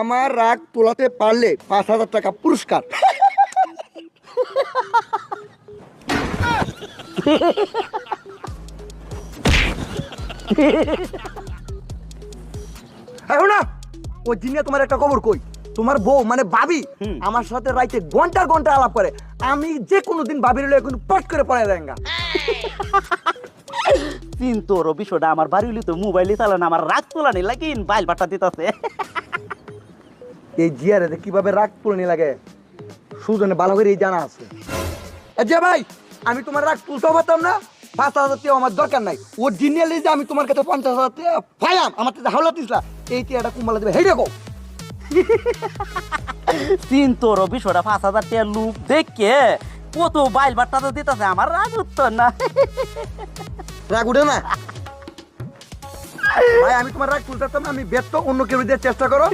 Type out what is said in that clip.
আমার রাগ তোলাতে পারলে পাঁচ হাজার টাকা পুরস্কার। না ওই দিনে তোমার একটা খবর কই? তোমার বউ মানে ভাবি আমার সাথে রাইতে ঘণ্টা ঘণ্টা আলাপ করে। আমি যে কোনো দিন ভাবির লয়ে এখন পট করে পড়ায় দেঙ্গা তিন তোর বিষয়টা আমার বাড়ি তো মোবাইলে চালানো আমার রাগ তোলানি লাগিন বাইল বাটা দিতেছে। এই জিয়ারে কীভাবে রাগ তুলনি লাগে সুজনে ভালো করে জানা আছে। এ যে ভাই আমি তোমার রাগ তুলতেও পারতাম না পাঁচ হাজার টাকা আমার দরকার নাই। ও দিনে যে আমি তোমার কাছে পঞ্চাশ হাজার টাকা ফাইলাম আমার কাছে হাওলা দিসলা এই টাকাটা কুম্বালা দেবে হেই দেখো। তিন তোর বিষয়টা পাঁচ হাজার টাকা লুপ দেখে কত বাইল বাট্টা তো দিতেছে আমার রাগ উত্তর না। রাগ উঠে না? ভাই আমি তোমার রাগ তুলতে আমি ব্যর্থ অন্য কেউ দিয়ে চেষ্টা করো।